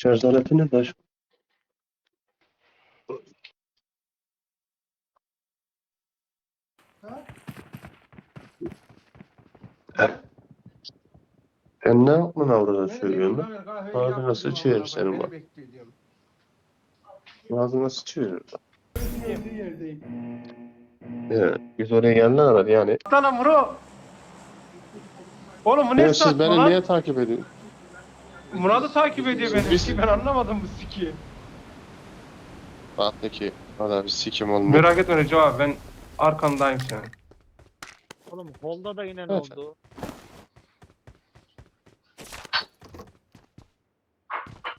Şarj aleti nerede? aşk? Sen ne aklına avradan söylüyorsun lan? Ağzına sıçıyor senin bak. Ağzına sıçıyor. Ya, biz oraya gelene kadar yani. Lan bro. Oğlum bu ne Ya siz saçma beni lan? niye takip ediyorsun? Murat'ı takip ediyor beni. Biz- Ben anlamadım bu siki. Bak de ki valla bir sikim olmuyor. Merak etme Recep abi ben arkandayım senin. Oğlum holda da inen Evet. oldu.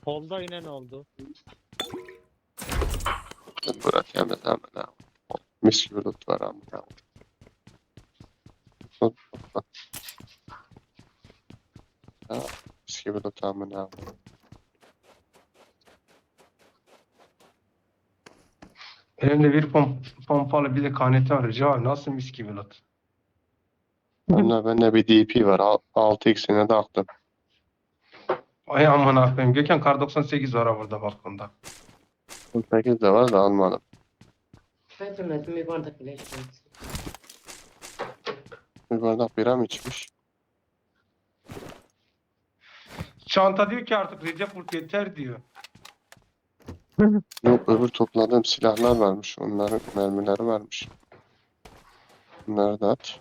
Holda inen oldu. Bırak ya ben hemen. Mis gibi loot var ama. ya. Loot var. Ha, ne yapayım. Elimde bir pom pompalı bir de kaneti var Recep abi. Nasıl mis gibi lan. Bende, bende bir DP var. Al- 6x'ine de aktım. Ay aman akıyım. Gökhan kar 98 var ha burada balkonda. 8 de var da almadım. Getirmedim bir bardak bile içmedim. Bir bardak bira mı içmiş? Çanta diyor ki artık Recep Kurt yeter diyor. Yok öbür topladığım silahlar varmış. Onların mermileri varmış. Bunları da at.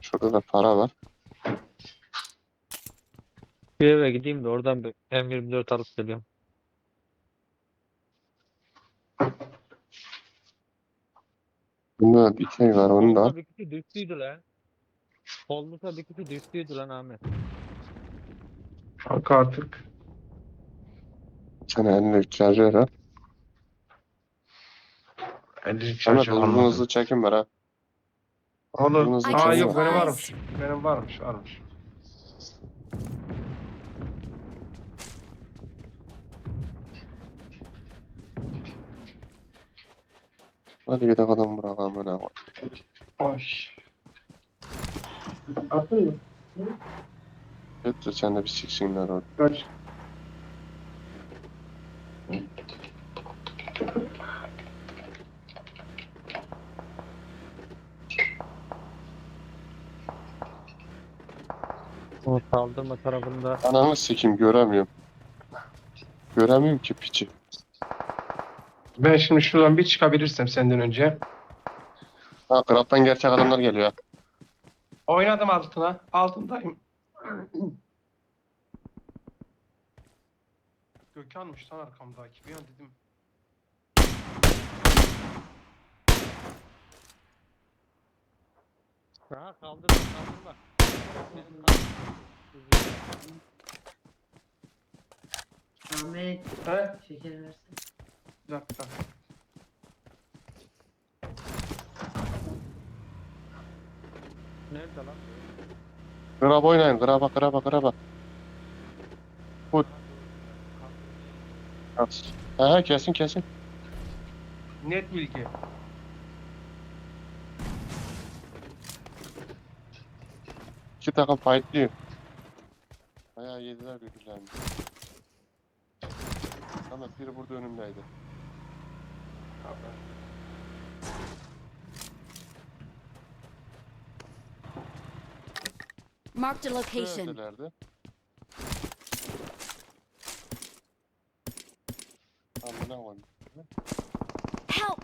Şurada da para var. Bir eve gideyim de oradan bir M24 alıp geliyorum. Bunda bir şey var onu da al. Kişi düştüydü lan. Holda bir kişi düştüydü lan Ahmet. Kanka artık. Sen eline şarjör al. 50 Ama çalışıyor. hızlı hızlı çekim var ha. Olur. hızlı Aa yok benim varmış. Benim varmış varmış. Hadi gidelim adam bırakalım öyle. Ay. Getir sen de bir siksinler orada. Kaç. O saldırma tarafında Ananı sikim göremiyorum. Göremiyorum ki piçi. Ben şimdi şuradan bir çıkabilirsem senden önce. Ha Grab'dan gerçek adamlar geliyor. Oynadım altına. Altındayım. Gökhan'mış lan arkamdaki. Bir an dedim. Ha kaldırma kaldırma. Ahmet He? şeker versin. Bir dakika. Nerede lan? Grab oynayın. Grab'a Grab'a Grab'a. He he kesin kesin. Net bilgi. İki takım fightlıyor. Bayağı yediler birbirlerini. Ama biri burada önümdeydi. Marked a location. Neredelerdi? Amına koyayım. Help!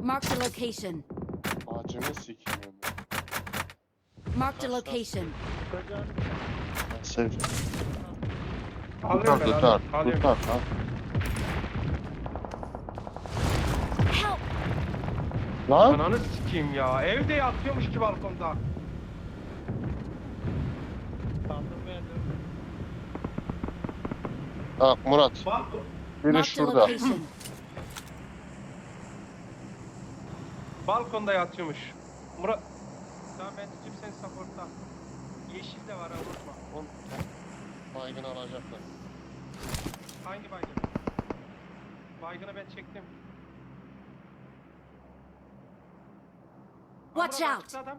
Marked a location. Ağacını sikeyim. Marked a location. Sev. Tutar tutar. Tutar. Al. Help! Lan. Ananı sikeyim ya. Evde yatıyormuş ki balkonda. Bak Murat. Biri Marked a şurada. location. Balkonda yatıyormuş. Murat. Tamam ben tutayım seni supportla. Yeşil de var ha unutma. Oğlum, Baygın alacaklar. Hangi baygın? Baygını ben çektim. Watch out. çıktı Adam.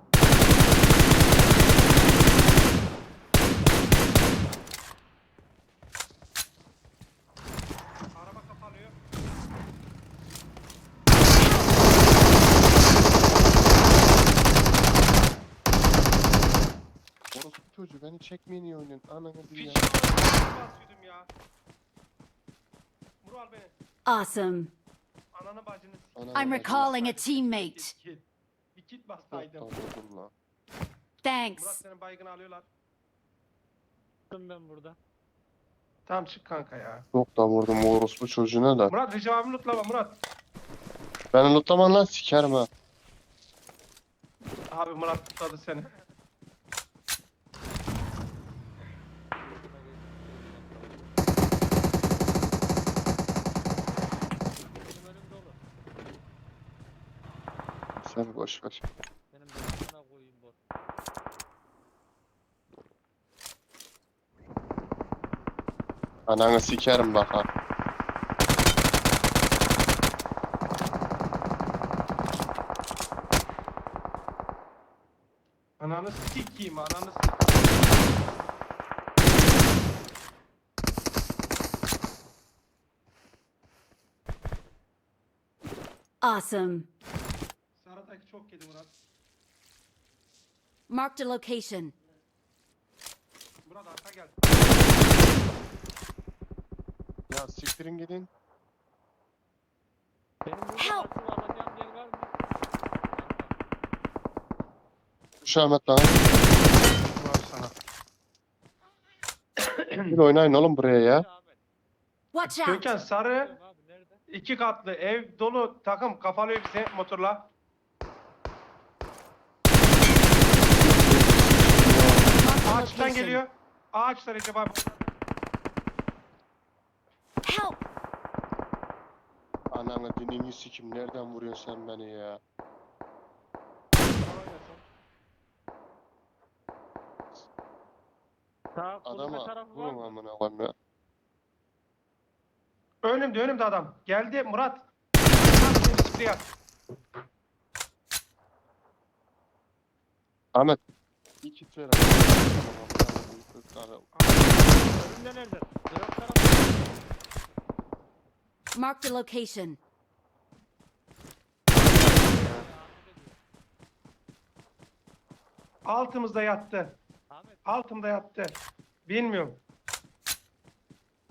Çekmeyin iyi oynuyorsun. Ananı bir ya. Fişi basıyordum ya. Murat al beni. Awesome. Ananı bacını s- Ananı I'm bacını recalling a teammate. kit, kit. Bir kit bastaydım. da vurdum lan. Murat Thanks. senin baygını alıyorlar. Çıktım ben burada. Tamam çık kanka ya. Çok da vurdum o orospu çocuğuna da. Murat Recep abimi lootlama Murat. Ben lootlaman lan sikerim ha. Abi Murat tutladı seni. Sen boş ver. Benim belasına koyayım bot. Ananı sikerim bak ha. Ananı sikeyim ananı sikeyim. Awesome. Sarıdaki çok yedi Murat. Marked a location. Murat arka gel. Ya siktirin gidin. Benim burada Help! asıl alacağım yer var mı? Şu Ahmet lan. Sana. Bir oynayın oğlum buraya ya. Ahmet. Watch out. Gökhan sarı Abi nerede? iki katlı ev dolu takım kafalıyor bizi motorla. Marked a Ağaçtan geliyor. Ağaçta Recep abi. Help. Ananı dinini sikim. Nereden vuruyorsun sen beni ya? Sağ kulübe Adama tarafı var vurun mı? amına koyayım ya. Önümde önümde adam. Geldi Murat. Murat seni sprey at. Ahmet. İki kit ver. Önümde nerede? Drop tarafı. Marked a location. Altımızda yattı. Ahmet. Altımda yattı. Bilmiyorum.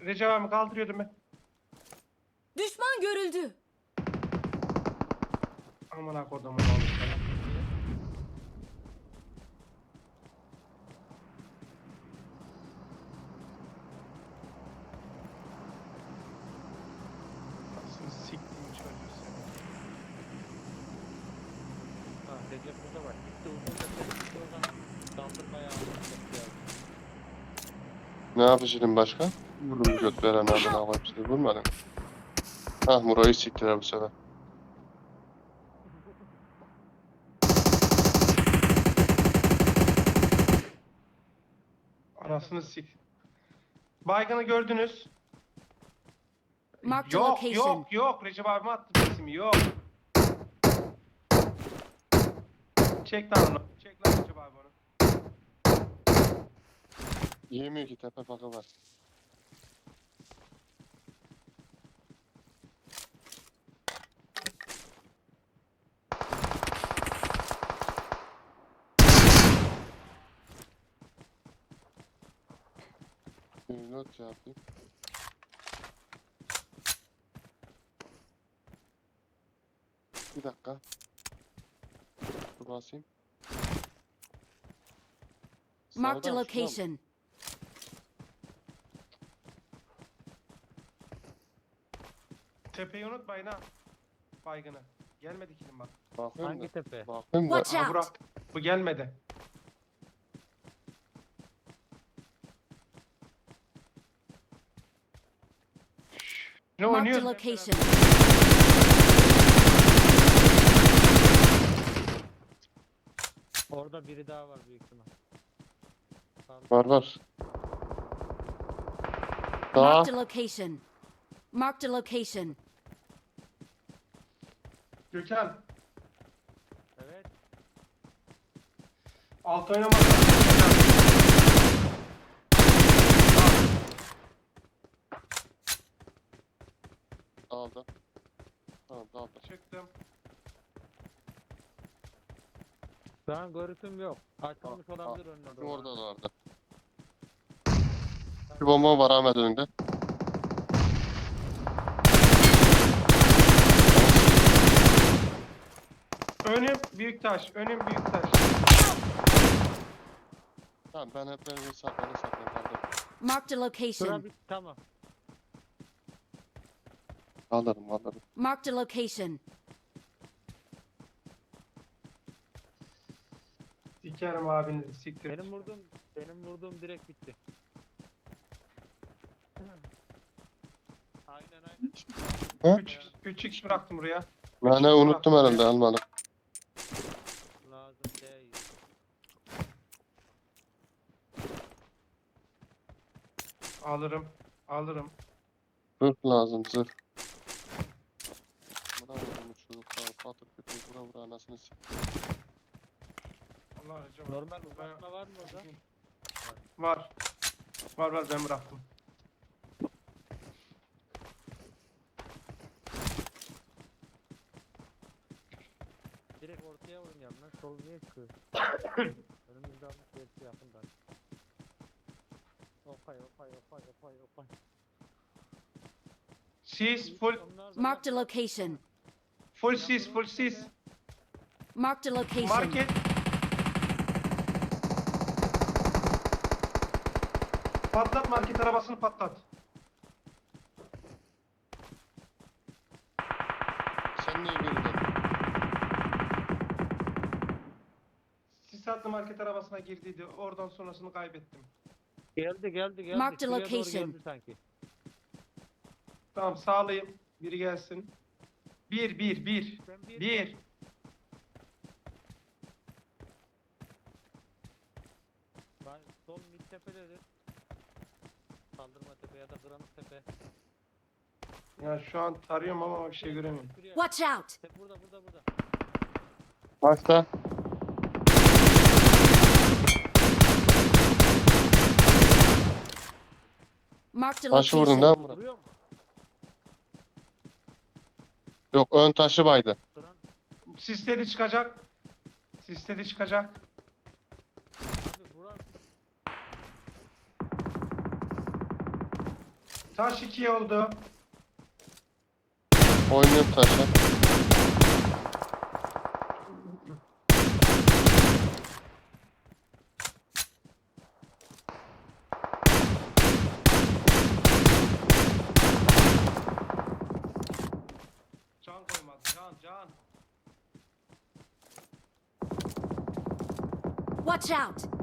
Recep abi kaldırıyordum ben. Düşman görüldü. Aman ha kodumun oğlu sana. Nasıl siktiğim çocuğu seni. Ha, Recep burada var. Gitti uzun da sen gitti o zaman. Kaldırmaya almak lazım. Ne yapacaksın başka? Vurdum göt veren amına koyayım seni vurmadın. Hah Muro'yu siktiler bu sefer. Anasını sik. Baygını gördünüz. Marked a yok location. yok yok Recep abime attı resmi yok. Çek lan onu. Çek lan Recep abi onu. Yemiyor ki tepe bakı var. Bir not yapayım. Bir dakika. Basayım. Marked a Sağdan şuradan- location. Tepeyi unutmayın ha. Baygını. Gelmedi kilim bak. Bakıyorum Hangi da. tepe? Bakıyorum da. Watch Aha out. Burak. Bu gelmedi. Ne Marked a oynuyoruz? location. Orada biri daha var büyük ihtimal. Sağ- Var var. Daha. Marked a location. Marked a location. Gökhan. Evet. Alt oynamaz. Aldı. Tamam aldı. Çıktım. An görüntüm yok. Açılmış olabilir önüne doğru. orada da vardı. Bir bomba var Ahmet önünde. Önüm büyük taş. Önüm büyük taş. Tamam ben hep beni saklanı saklanı kaldım. Marked a location. bir tamam. Kaldırdım kaldırdım. Marked a location. Sikerim abinizi siktir. Benim vurduğum benim vurduğum direkt bitti. Aynen aynen. He? 3 3 x bıraktım buraya. Ben ne unuttum herhalde almadım. Lazım değil. Alırım. Alırım. Zırh lazım zırh. Buna vurdum çocuklar. Patır kütür vura vura anasını s***. Allah acaba. Normal uzatma var mı orada? Var. Var var ben bıraktım. Direkt ortaya oynayalım lan. Sol niye çıkıyor? Önümüzde almış gerisi yakın da. Opay opay opay opay opay. Sis full Onlar da Marked a location. full sis full sis. Marked a location. Market. Patlat market arabasını patlat. Sen niye girdin? Sis attı market arabasına girdiydi. Oradan sonrasını kaybettim. Geldi geldi geldi. Marked Şuraya doğru location. geldi sanki. Tamam sağlayayım. Biri gelsin. Bir bir bir. Ben bir, Bir. Ben sol mid tepededir. Kaldırma tepe ya da kıranık tepe. Ya şu an tarıyorum ama bir şey göremiyorum. Watch out! Te- Burada burada burada. Başta. Marked a Taşı vurdun location. değil mi Murat? Vuruyor mu? Yok ön taşı baydı. Kıran. Sisleri çıkacak. Sisleri çıkacak. Taş ikiye oldu. Oynuyorum taşı. Can koymadı. Can can. Watch out!